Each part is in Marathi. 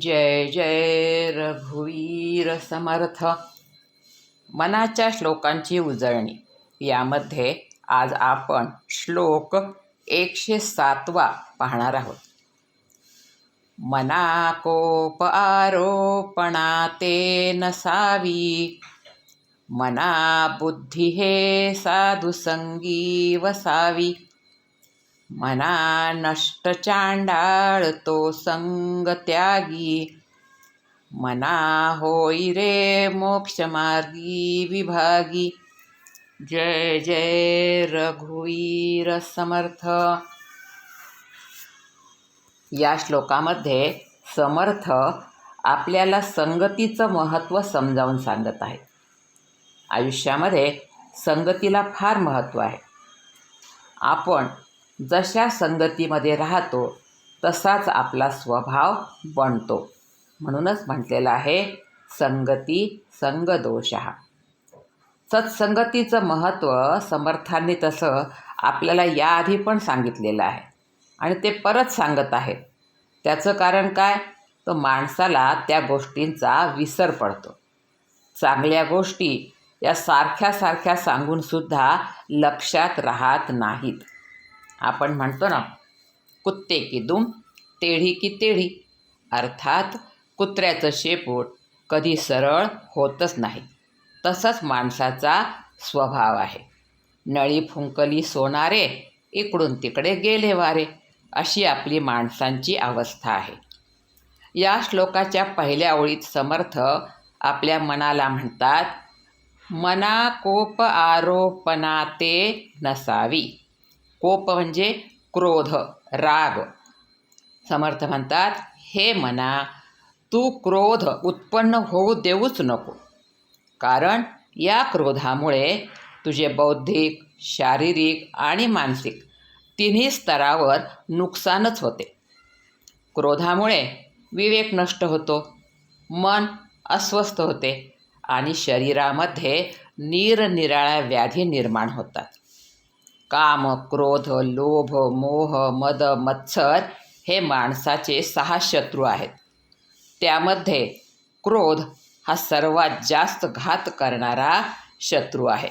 जय जय रघुवीर समर्थ. मनाच्या श्लोकांची उजळणी. यामध्ये आज आपण श्लोक एकशे सातवा पाहणार आहोत. मनाकोप आरोपणा ते नसावी मना बुद्धी हे साधुसंगी वसावी मना नष्ट चांडाळ तो संग त्यागी. मना होई रे मोक्षमार्गी विभागी. जय जय रघुवीर समर्थ. या श्लोकामध्ये समर्थ आपल्याला संगतीचं महत्त्व समजावून सांगत आहे. आयुष्यामध्ये संगतीला फार महत्त्व आहे. आपण जशा संगतीमध्ये राहतो तसाच आपला स्वभाव बनतो. म्हणूनच म्हटलेलं आहे संगती संगदोष. हा सत्संगतीचं महत्त्व समर्थांनी तसं आपल्याला याआधी पण सांगितलेलं आहे. आणि ते परत सांगत आहेत. त्याचं कारण काय? तर माणसाला त्या गोष्टींचा विसर पडतो. चांगल्या गोष्टी या सारख्या सारख्या सांगूनसुद्धा लक्षात राहत नाहीत. आपण म्हणतो ना कुत्ते की दुम तेढी की तेढी. अर्थात कुत्र्याचं शेपूट कधी सरळ होतच नाही. तसंच माणसाचा स्वभाव आहे. नळी फुंकली सोनारे इकडून तिकडे गेले वारे. अशी आपली माणसांची अवस्था आहे. या श्लोकाच्या पहिल्या ओळीत समर्थ आपल्या मनाला म्हणतात मना कोप आरोपनाते नसावी. कोप म्हणजे क्रोध राग. समर्थ म्हणतात हे मना तू क्रोध उत्पन्न होऊ देऊच नको. कारण या क्रोधामुळे तुझे बौद्धिक शारीरिक आणि मानसिक तिन्ही स्तरावर नुकसानच होते. क्रोधामुळे विवेक नष्ट होतो मन अस्वस्थ होते आणि शरीरामध्ये निरनिराळ्या व्याधी निर्माण होतात. काम क्रोध लोभ मोह मद मत्सर हे माणसाचे सहा शत्रू आहेत. त्यामध्ये क्रोध हा सर्वात जास्त घात करणारा शत्रू आहे.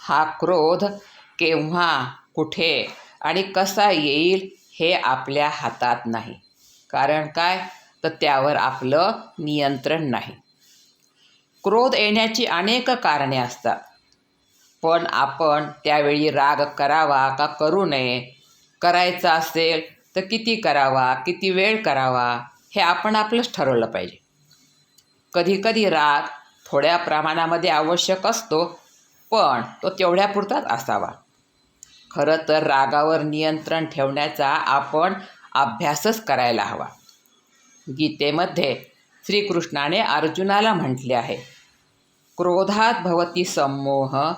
हा क्रोध केव्हा कुठे आणि कसा येईल हे आपल्या हातात नाही. कारण काय? तर त्यावर आपलं नियंत्रण नाही. क्रोध येण्याची अनेक कारणे असतात. पण आपण त्यावेळी राग करावा का करू नये? करायचा असेल तर किती करावा किती वेळ करावा हे आपण आपलंच ठरवलं पाहिजे. कधीकधी राग थोड्या प्रमाणामध्ये आवश्यक असतो पण तो तेवढ्यापुरताच असावा. खरं तर रागावर नियंत्रण ठेवण्याचा आपण अभ्यासच करायला हवा. गीतेमध्ये श्रीकृष्णाने अर्जुनाला म्हटले आहे क्रोधात भवती सम्मोह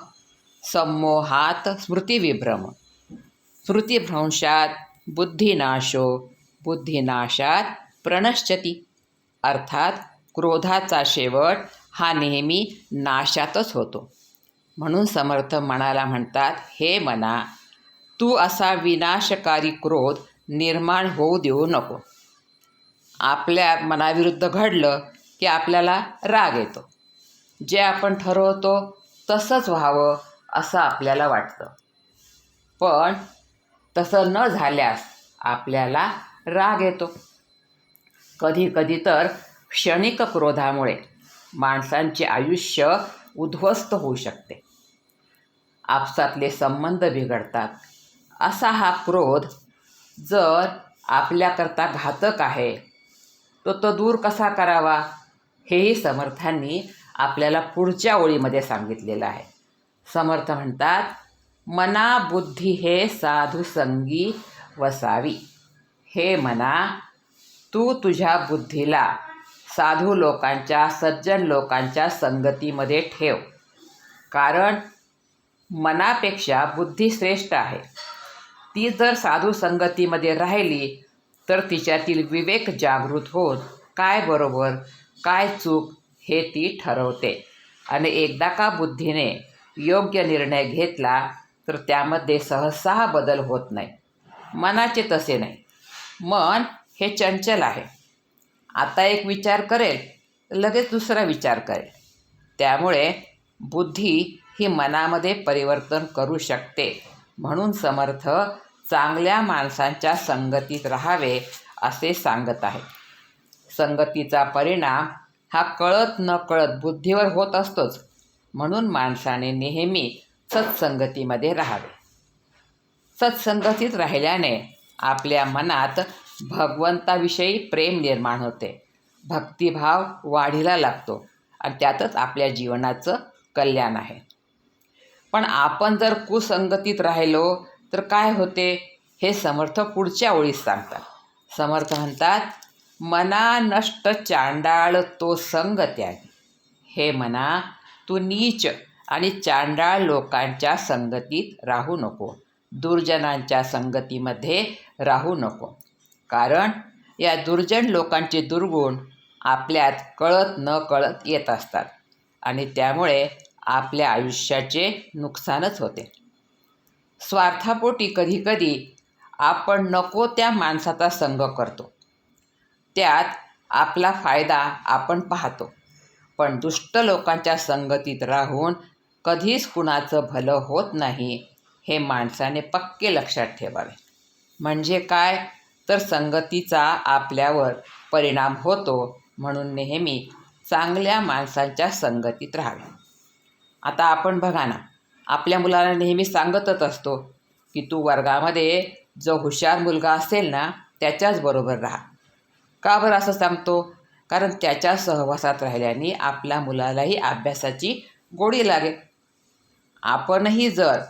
सम्मोहात स्मृतिविभ्रम। स्मृतिभ्रंशात बुद्धिनाशो बुद्धिनाशात प्रणश्चती अर्थात क्रोधाचा शेवट हा नेहमी नाशातच होतो। म्हणून समर्थ मनाला म्हणतात हे मना तू असा विनाशकारी क्रोध निर्माण होऊ देऊ नको. आपल्या मनाविरुद्ध घडलं की आपल्याला राग येतो. जे आपण ठरवतो तसंच व्हावं असं आपल्याला वाटतं. पण तसं न झाल्यास आपल्याला राग येतो. कधी कधी तर क्षणिक क्रोधामुळे माणसांचे आयुष्य उद्ध्वस्त होऊ शकते. आपसातले संबंध बिघडतात. असा हा क्रोध जर आपल्याकरता घातक आहे तो तो दूर कसा करावा हेही समर्थांनी आपल्याला पुढच्या ओळीमध्ये सांगितलेलं आहे. समर्थ म्हणतात मना बुद्धी हे साधुसंगी वसावी. हे मना तू तुझ्या बुद्धीला साधू लोकांच्या सज्जन लोकांच्या संगतीमध्ये ठेव. कारण मनापेक्षा बुद्धी श्रेष्ठ आहे. ती जर साधू संगतीमध्ये राहिली तर तिच्यातील विवेक जागृत होत काय बरोबर काय चूक हे ती ठरवते. आणि एकदा का बुद्धीने योग्य निर्णय घेतला तर त्यामध्ये सहसा बदल होत नाही. मनाचे तसे नाही. मन हे चंचल आहे. आता एक विचार करेल लगेच दुसरा विचार करेल. त्यामुळे बुद्धी ही मनामध्ये परिवर्तन करू शकते म्हणून समर्थ चांगल्या माणसांच्या संगतीत राहावे असे सांगत आहे. संगतीचा परिणाम हा कळत न कळत बुद्धीवर होत असतोच. म्हणून माणसाने नेहमी सत्संगतीमध्ये राहावे. सत्संगतीत राहिल्याने आपल्या मनात भगवंताविषयी प्रेम निर्माण होते. भक्तिभाव वाढीला लागतो आणि त्यातच आपल्या जीवनाचं कल्याण आहे. पण आपण जर कुसंगतीत राहिलो तर काय होते? हे समर्थ पुढच्या ओळीस सांगतात. समर्थ म्हणतात मना नष्ट चांडाळ तो संग त्यागी. हे मना तू नीच आणि चांडाळ लोकांच्या संगतीत राहू नको. दुर्जनांच्या संगतीमध्ये राहू नको. कारण या दुर्जन लोकांचे दुर्गुण आपल्यात कळत न कळत येत असतात आणि त्यामुळे आपल्या आयुष्याचे नुकसानच होते. स्वार्थापोटी कधीकधी आपण नको त्या माणसाचा संग करतो. त्यात आपला फायदा आपण पाहतो. पण दुष्ट लोकांच्या संगतीत राहून कधीच कुणाचं भलं होत नाही हे माणसाने पक्के लक्षात ठेवावे. म्हणजे काय? तर संगतीचा आपल्यावर परिणाम होतो म्हणून नेहमी चांगल्या माणसांच्या संगतीत राहावे. आता आपण बघा ना आपल्या मुलाला नेहमी सांगतच असतो की तू वर्गामध्ये जो हुशार मुलगा असेल ना त्याच्याच बरोबर राहा. का बरं असं सांगतो? कारण त्याच्या सहवासात राहिल्याने आपल्या मुलालाही अभ्यासाची गोडी लागेल. आपणही जर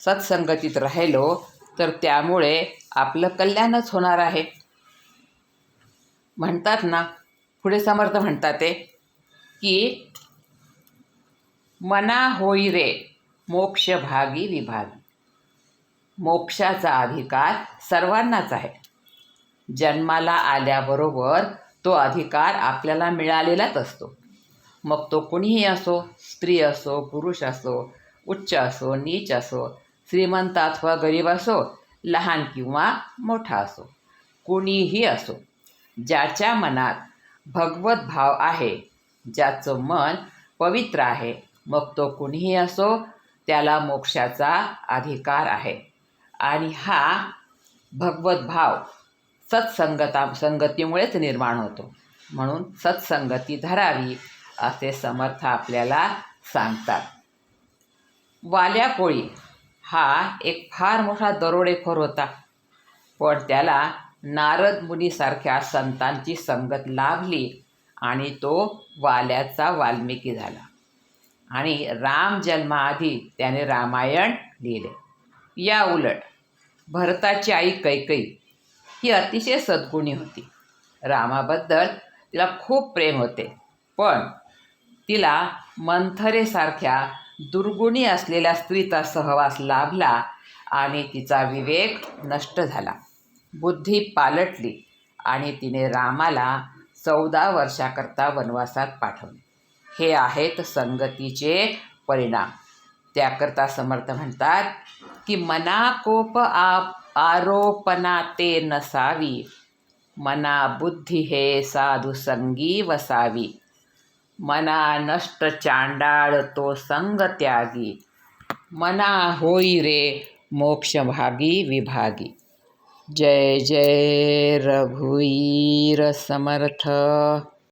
सत्संगतीत राहिलो तर त्यामुळे आपलं कल्याणच होणार आहे. म्हणतात ना पुढे समर्थ म्हणतात ते की मना होई रे मोक्ष भागी विभागी. मोक्षाचा अधिकार सर्वांनाच आहे. जन्माला आल्याबरोबर तो अधिकार आपल्याला मिळालेलाच असतो. मग तो कुणीही असो स्त्री असो पुरुष असो उच्च असो नीच असो श्रीमंत अथवा गरीब असो लहान किंवा मोठा असो कुणीही असो ज्याच्या मनात भगवत भाव आहे ज्याचं मन पवित्र आहे मग तो कुणीही असो त्याला मोक्षाचा अधिकार आहे. आणि हा भगवत भाव सत्संगता संगतीमुळेच निर्माण होतो. म्हणून सत्संगती धरावी असे समर्थ आपल्याला सांगतात. वाल्या कोळी हा एक फार मोठा दरोडेखोर होता. पण त्याला नारद मुनीसारख्या संतांची संगत लाभली आणि तो वाल्याचा वाल्मिकी झाला. आणि राम जन्माआधी त्याने रामायण लिहिले. या उलट भरताची आई कैकई ही अतिशय सद्गुणी होती. रामाबद्दल तिला खूप प्रेम होते. पण तिला मंथरेसारख्या दुर्गुणी असलेल्या स्त्रीचा सहवास लाभला आणि तिचा विवेक नष्ट झाला. बुद्धी पालटली आणि तिने रामाला चौदा वर्षाकरता वनवासात पाठवले. हे आहेत संगतीचे परिणाम. त्याकरता समर्थ म्हणतात की मनाकोप आप आरोपणा ते नसावी. मना बुद्धी हे साधुसंगी वसावी. मना नष्ट चांडाळ तो संग त्यागी. मना होई रे मोक्षभागी विभागी. जय जय रघुवीर समर्थ.